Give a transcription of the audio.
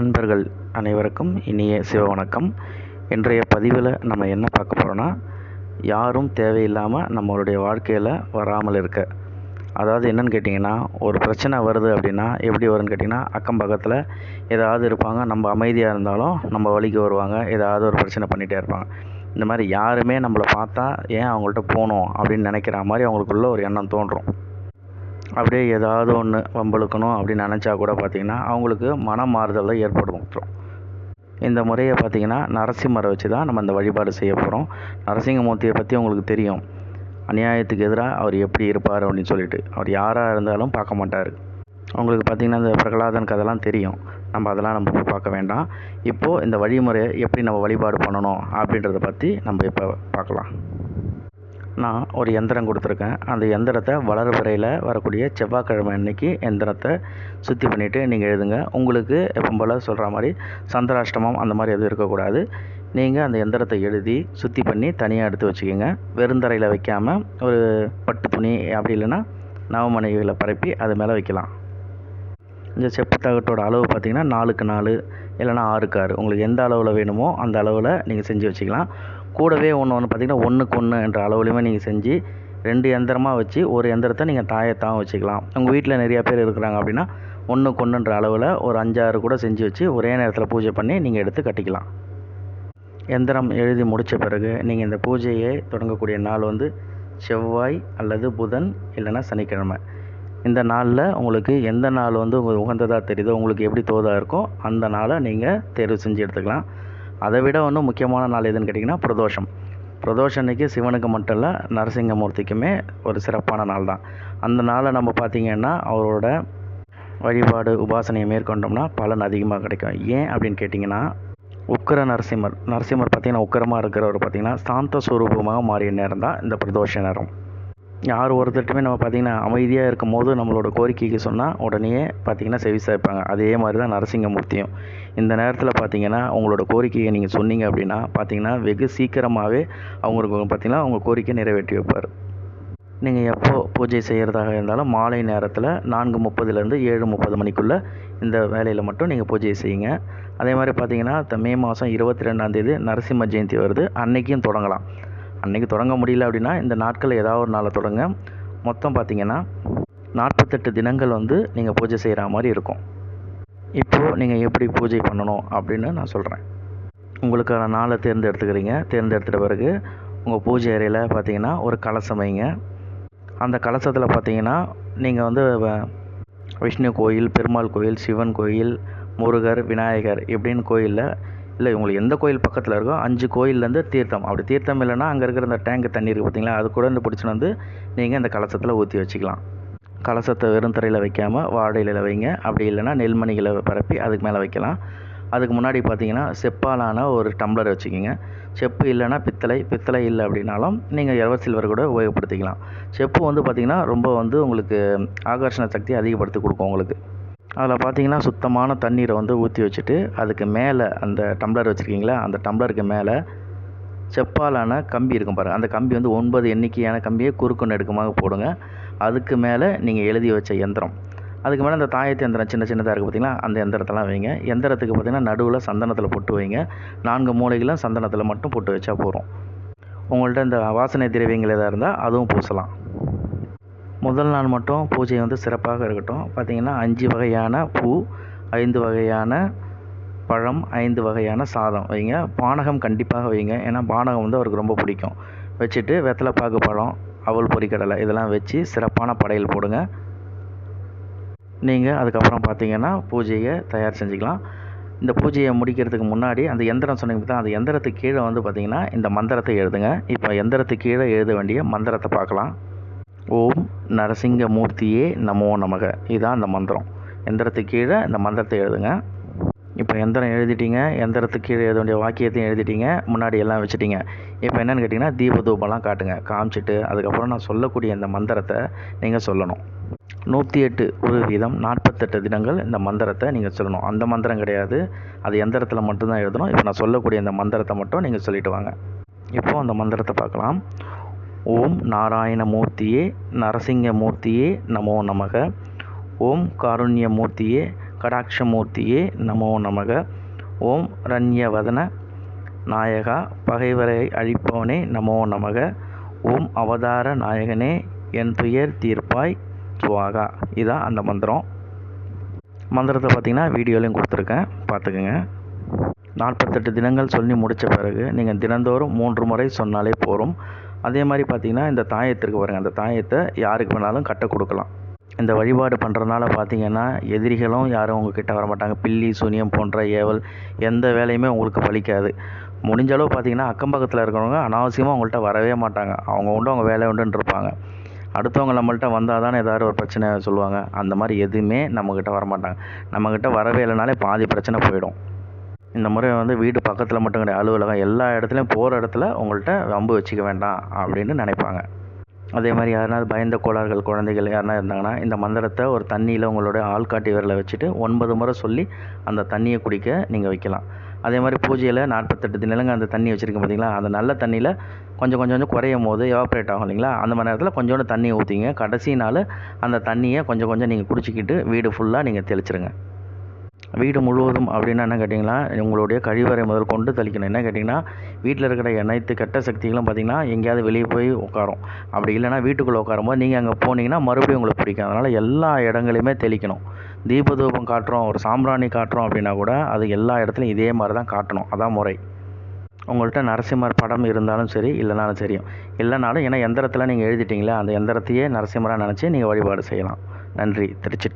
அன்பர்கள் அனைவருக்கும் இனிய சிவ வணக்கம். இன்றைய பதிவில் நம்ம என்ன பார்க்க போகிறோன்னா யாரும் தேவையில்லாமல் நம்மளுடைய வாழ்க்கையில் வராமல் இருக்க. அதாவது என்னென்னு கேட்டிங்கன்னா ஒரு பிரச்சனை வருது அப்படின்னா எப்படி வரும்னு கேட்டிங்கன்னா அக்கம் பக்கத்தில் ஏதாவது இருப்பாங்க. நம்ம அமைதியாக இருந்தாலும் நம்ம வழிக்கு வருவாங்க. ஏதாவது ஒரு பிரச்சனை பண்ணிகிட்டே இருப்பாங்க. இந்த மாதிரி யாருமே நம்மளை பார்த்தா ஏன் அவங்கள்ட்ட போகணும் அப்படின்னு நினைக்கிற மாதிரி அவங்களுக்குள்ள ஒரு எண்ணம் தோன்றும். அப்படியே ஏதாவது ஒன்று வம்பளுக்கணும் அப்படின்னு நினச்சா கூட பார்த்திங்கன்னா அவங்களுக்கு மனம் மாறுதலை ஏற்படுத்தும் இந்த முறையை பார்த்திங்கன்னா நரசிம்மரை வச்சு தான் நம்ம இந்த வழிபாடு செய்ய போகிறோம் நரசிங்கமூர்த்தியை பற்றி உங்களுக்கு தெரியும். அநியாயத்துக்கு எதிராக அவர் எப்படி இருப்பார் அப்படின்னு சொல்லிட்டு. அவர் யாராக இருந்தாலும் பார்க்க மாட்டார். அவங்களுக்கு பார்த்திங்கன்னா இந்த பிரகலாதன் கதைலாம் தெரியும். நம்ம அதெல்லாம் நம்ம போய் பார்க்க வேண்டாம். இப்போது இந்த வழிமுறையை எப்படி நம்ம வழிபாடு பண்ணணும் அப்படின்றத பற்றி நம்ம இப்போ பார்க்கலாம். நான் ஒரு எந்திரம் கொடுத்துருக்கேன். அந்த எந்திரத்தை வளர்பிறையில் வரக்கூடிய செவ்வாய்க்கிழமை அன்னைக்கு எந்திரத்தை சுத்தி பண்ணிவிட்டு நீங்கள் எழுதுங்க. உங்களுக்கு எப்போ போல் சொல்கிற மாதிரி சந்திராஷ்டமம் அந்த மாதிரி எதுவும் இருக்கக்கூடாது. நீங்கள் அந்த எந்திரத்தை எழுதி சுத்தி பண்ணி தனியாக எடுத்து வச்சுக்கோங்க. வெறுந்தரையில் வைக்காமல் ஒரு பட்டு துணி அப்படி இல்லைன்னா நவமனைகளில் பரப்பி அது மேலே வைக்கலாம். இந்த செப்பு தகட்டோட அளவு பார்த்திங்கன்னா நாலுக்கு நாலு இல்லைன்னா ஆறுக்கு ஆறு. உங்களுக்கு எந்த அளவில் வேணுமோ அந்த அளவில் நீங்கள் செஞ்சு வச்சுக்கலாம். கூடவே ஒன்று ஒன்று பார்த்திங்கன்னா ஒன்றுக்கு ஒன்று என்ற அளவுலையுமே நீங்கள் செஞ்சு ரெண்டு எந்திரமாக வச்சு ஒரு எந்திரத்தை நீங்கள் தாயத்தாகவும் வச்சுக்கலாம். உங்கள் வீட்டில் நிறையா பேர் இருக்கிறாங்க அப்படின்னா ஒன்றுக்கு ஒன்றுன்ற அளவில் ஒரு அஞ்சாறு கூட செஞ்சு வச்சு ஒரே நேரத்தில் பூஜை பண்ணி நீங்கள் எடுத்து கட்டிக்கலாம். எந்திரம் எழுதி முடித்த பிறகு நீங்கள் இந்த பூஜையை தொடங்கக்கூடிய நாள் வந்து செவ்வாய் அல்லது புதன் இல்லைன்னா சனிக்கிழமை. இந்த நாளில் உங்களுக்கு எந்த நாள் வந்து உங்களுக்கு உகந்ததாக தெரியுதோ உங்களுக்கு எப்படி தோதாக இருக்கோ அந்த நாளை நீங்கள் தேர்வு செஞ்சு எடுத்துக்கலாம். அதை விட ஒன்றும் முக்கியமான நாள் எதுன்னு கேட்டிங்கன்னா பிரதோஷம். பிரதோஷம் அன்னைக்கு சிவனுக்கு மட்டும் இல்லை நரசிங்கமூர்த்திக்குமே ஒரு சிறப்பான நாள் தான். அந்த நாளை நம்ம பார்த்திங்கன்னா அவரோட வழிபாடு உபாசனையை மேற்கொண்டோம்னா பலன் அதிகமாக கிடைக்கும். ஏன் அப்படின்னு கேட்டிங்கன்னா உக்கர நரசிம்மர். நரசிம்மர் பார்த்திங்கன்னா உக்கரமாக இருக்கிறவர் பார்த்திங்கன்னா சாந்த சுரூபமாக மாறிய நேரம் தான் இந்த பிரதோஷ நேரம். யார் ஒருத்தருக்குமே நம்ம பார்த்திங்கன்னா அமைதியாக இருக்கும் போது நம்மளோட கோரிக்கைக்கு சொன்னால் உடனே பார்த்திங்கன்னா செவி சாய்ப்பாங்க. அதே மாதிரி தான் நரசிங்கமூர்த்தியும். இந்த நேரத்தில் பார்த்திங்கன்னா உங்களோட கோரிக்கையை நீங்கள் சொன்னீங்க அப்படின்னா பார்த்திங்கன்னா வெகு சீக்கிரமாகவே அவங்களுக்கு பார்த்திங்கன்னா அவங்க கோரிக்கை நிறைவேற்றி வைப்பார். நீங்கள் எப்போ பூஜை செய்கிறதாக இருந்தாலும் மாலை நேரத்தில் நான்கு முப்பதுலேருந்து ஏழு முப்பது மணிக்குள்ளே இந்த வேலையில் மட்டும் நீங்கள் பூஜை செய்யுங்க. அதே மாதிரி பார்த்திங்கன்னா மே மாதம் இருபத்தி ரெண்டாந்தேதி நரசிம்ம ஜெயந்தி வருது. அன்னைக்கும் தொடங்கலாம். அன்றைக்கி தொடங்க முடியல அப்படின்னா இந்த நாட்கள் ஏதாவது ஒரு நாளை தொடங்க. மொத்தம் பார்த்திங்கன்னா நாற்பத்தெட்டு தினங்கள் வந்து நீங்கள் பூஜை செய்கிற மாதிரி இருக்கும். இப்போது நீங்கள் எப்படி பூஜை பண்ணணும் அப்படின்னு நான் சொல்கிறேன் உங்களுக்கான நாளை தேர்ந்தெடுத்துக்கிறீங்க. தேர்ந்தெடுத்துட்ட பிறகு உங்கள் பூஜை அறையில் பார்த்தீங்கன்னா ஒரு கலசம் வைங்க. அந்த கலசத்தில் பார்த்தீங்கன்னா நீங்கள் வந்து விஷ்ணு கோயில் பெருமாள் கோயில் சிவன் கோயில் முருகர் விநாயகர் இப்படின்னு கோயிலில் இல்லை உங்களுக்கு எந்த கோயில் பக்கத்தில் இருக்கோ அஞ்சு கோயிலேருந்து தீர்த்தம். அப்படி தீர்த்தம் இல்லைன்னா அங்கே இருக்கிற இந்த டேங்க் தண்ணி இருக்குது பார்த்தீங்களா அது கூட வந்து பிடிச்சின்னு வந்து நீங்கள் இந்த கலசத்தில் ஊற்றி வச்சுக்கலாம். கலசத்தை வெறும் தரையில் வைக்காமல் வாழை வைங்க. அப்படி இல்லைன்னா நெல்மணிகளை பரப்பி அதுக்கு மேலே வைக்கலாம். அதுக்கு முன்னாடி பார்த்தீங்கன்னா செப்பாலான ஒரு டம்ளர் வச்சுக்கிங்க. செப்பு இல்லைன்னா பித்தளை. பித்தளை இல்லை அப்படின்னாலும் நீங்கள் எவர் சில்வர் கூட உபயோகப்படுத்திக்கலாம். செப்பு வந்து பார்த்திங்கன்னா ரொம்ப வந்து உங்களுக்கு ஆகர்ஷண சக்தி அதிகப்படுத்தி கொடுக்கும் உங்களுக்கு. அதில் பார்த்தீங்கன்னா சுத்தமான தண்ணீரை வந்து ஊற்றி வச்சுட்டு அதுக்கு மேலே அந்த டம்ளர் வச்சுருக்கீங்களா அந்த டம்ளருக்கு மேலே செப்பாலான கம்பி இருக்கும் பாருங்கள் அந்த கம்பி வந்து ஒன்பது எண்ணிக்கையான கம்பியை குறுக்கு நெடுக்கமாக போடுங்க. அதுக்கு மேலே நீங்கள் எழுதி வச்ச எந்திரம். அதுக்கு மேலே அந்த தாயத்து எந்திரம் சின்ன சின்னதாக இருக்குது பார்த்திங்களா அந்த எந்திரத்தெல்லாம் வைங்க. எந்திரத்துக்கு பார்த்திங்கன்னா நடுவில் சந்தனத்தில் பொட்டு வைங்க. நான்கு மூளைகளும் சந்தனத்தில் மட்டும் பொட்டு வச்சா போகிறோம் உங்கள்கிட்ட இந்த வாசனை திரவியங்கள் எதாக இருந்தால் அதுவும் பூசலாம். முதல் நாள் மட்டும் பூஜை வந்து சிறப்பாக இருக்கட்டும். பார்த்திங்கன்னா அஞ்சு வகையான பூ ஐந்து வகையான பழம் ஐந்து வகையான சாதம் வைங்க. பானகம் கண்டிப்பாக வைங்க. ஏன்னா பானகம் வந்து அவருக்கு ரொம்ப பிடிக்கும். வச்சுட்டு வெத்தலைப்பாக்கு பழம் அவல் பொரிக்கடலை இதெல்லாம் வச்சு சிறப்பான படையல் போடுங்க. நீங்கள் அதுக்கப்புறம் பார்த்தீங்கன்னா பூஜையை தயார் செஞ்சுக்கலாம். இந்த பூஜையை முடிக்கிறதுக்கு முன்னாடி அந்த எந்திரம் சொன்னீங்க தான் அந்த எந்திரத்துக்கு கீழே வந்து பார்த்திங்கன்னா இந்த மந்திரத்தை எழுதுங்க. இப்போ எந்திரத்துக்கு கீழே எழுத வேண்டிய மந்திரத்தை பார்க்கலாம். ஓம் நரசிங்க மூர்த்தியே நமோ நமக. இதுதான் அந்த மந்திரம். எந்திரத்துக்கு கீழே இந்த மந்திரத்தை எழுதுங்க. இப்போ எந்திரம் எழுதிட்டீங்க எந்திரத்துக்கு கீழே எழுத வேண்டிய வாக்கியத்தையும் எழுதிட்டீங்க முன்னாடி எல்லாம் வச்சுட்டீங்க. இப்போ என்னென்னு கேட்டிங்கன்னா தீபதூபம்லாம் காட்டுங்க. காமிச்சிட்டு அதுக்கப்புறம் நான் சொல்லக்கூடிய இந்த மந்திரத்தை நீங்கள் சொல்லணும். நூற்றி எட்டு ஒரு வீதம் நாற்பத்தெட்டு தினங்கள் இந்த மந்திரத்தை நீங்கள் சொல்லணும். அந்த மந்திரம் கிடையாது. அது எந்திரத்தில் மட்டும்தான் எழுதணும். இப்போ நான் சொல்லக்கூடிய இந்த மந்திரத்தை மட்டும் நீங்கள் சொல்லிட்டு வாங்க. இப்போது அந்த மந்திரத்தை பார்க்கலாம். ஓம் நாராயணமூர்த்தியே நரசிங்கமூர்த்தியே நமோ நமக. ஓம் காருண்யமூர்த்தியே கடாட்சமூர்த்தியே நமோ நமக. ஓம் ரண்யவதன நாயகா பகைவரை அழிப்பவனே நமோ நமக. ஓம் அவதார நாயகனே என் துயர் தீர்ப்பாய் சுவாகா. இதான் அந்த மந்திரம். மந்திரத்தை பார்த்திங்கன்னா வீடியோலையும் கொடுத்துருக்கேன். பார்த்துக்குங்க. நாற்பத்தெட்டு தினங்கள் சொல்லி முடித்த பிறகு நீங்கள் தினந்தோறும் மூன்று முறை சொன்னாலே போதும். அதே மாதிரி பார்த்தீங்கன்னா இந்த தாயத்திற்கு பாருங்கள் அந்த தாயத்தை யாருக்கு வேணாலும் கட்ட கொடுக்கலாம். இந்த வழிபாடு பண்ணுறதுனால பார்த்தீங்கன்னா எதிரிகளும் யாரும் உங்ககிட்ட வரமாட்டாங்க. பில்லி சூனியம் போன்ற ஏவல் எந்த வேலையுமே உங்களுக்கு பலிக்காது. முடிஞ்ச அளவு பார்த்தீங்கன்னா அக்கம் பக்கத்தில் இருக்கிறவங்க அனாவசியமாக உங்கள்கிட்ட வரவே மாட்டாங்க. அவங்க உண்டு அவங்க வேலை உண்டுன்னு இருப்பாங்க அடுத்தவங்க நம்மள்கிட்ட வந்தால் தானே ஏதாவது ஒரு பிரச்சனை சொல்லுவாங்க. அந்த மாதிரி எதுவுமே நம்மக்கிட்ட வரமாட்டாங்க. நம்மக்கிட்ட வரவே இல்லைனாலே பாதி பிரச்சனை போயிடும். இந்த முறை வந்து வீடு பக்கத்தில் மட்டும் கிடையாது அலுவலகம் எல்லா இடத்துலையும் போகிற இடத்துல உங்கள்கிட்ட வம்பு வச்சுக்க வேண்டாம் அப்படின்னு நினைப்பாங்க. அதே மாதிரி யாருனாவது பயந்த கோளாறுகள் குழந்தைகள் யாருனா இருந்தாங்கன்னா இந்த மந்திரத்தை ஒரு தண்ணியில் உங்களுடைய ஆள்காட்டி விரலை வச்சுட்டு ஒன்பது முறை சொல்லி அந்த தண்ணியை குடிக்க நீங்கள் வைக்கலாம். அதே மாதிரி பூஜையில் நாற்பத்தெட்டு தினங்க அந்த தண்ணி வச்சுருக்கேன் பார்த்தீங்களா அந்த நல்ல தண்ணியில் கொஞ்சம் கொஞ்சம் கொஞ்சம் குறையும் போது எவாப்ரேட் ஆகும் இல்லைங்களா? அந்த மாதிரி நேரத்தில் கொஞ்சோண்டு தண்ணி ஊற்றிங்க கடைசி நாள் அந்த தண்ணியை கொஞ்சம் கொஞ்சம் நீங்கள் குடிச்சிக்கிட்டு வீடு ஃபுல்லாக நீங்கள் தெளிச்சிருங்க. வீடு முழுவதும் அப்படின்னா என்ன கேட்டிங்கன்னா உங்களுடைய கழிவறை முதல் கொண்டு தெளிக்கணும். என்ன கேட்டிங்கன்னா வீட்டில் இருக்கிற அனைத்து கெட்ட சக்திகளும் பார்த்திங்கன்னா எங்கேயாவது வெளியே போய் உட்காரும். அப்படி இல்லைனா வீட்டுக்குள்ளே உட்காரும்போது நீங்கள் அங்கே போனீங்கன்னா மறுபடியும் உங்களுக்கு பிடிக்கும். அதனால் எல்லா இடங்களையுமே தெளிக்கணும். தீபதூபம் காட்டுறோம் ஒரு சாம்பிராணி காட்டுறோம் அப்படின்னா கூட அது எல்லா இடத்துலையும் இதே மாதிரி தான் காட்டணும். அதான் முறை. உங்கள்கிட்ட நரசிம்மர் படம் இருந்தாலும் சரி இல்லைனாலும் சரியும் இல்லைனாலும் ஏன்னா எந்திரத்தில் நீங்கள் எழுதிட்டீங்களா அந்த எந்திரத்தையே நரசிம்மராக நினச்சி நீங்கள் வழிபாடு செய்யலாம். நன்றி. திருச்சி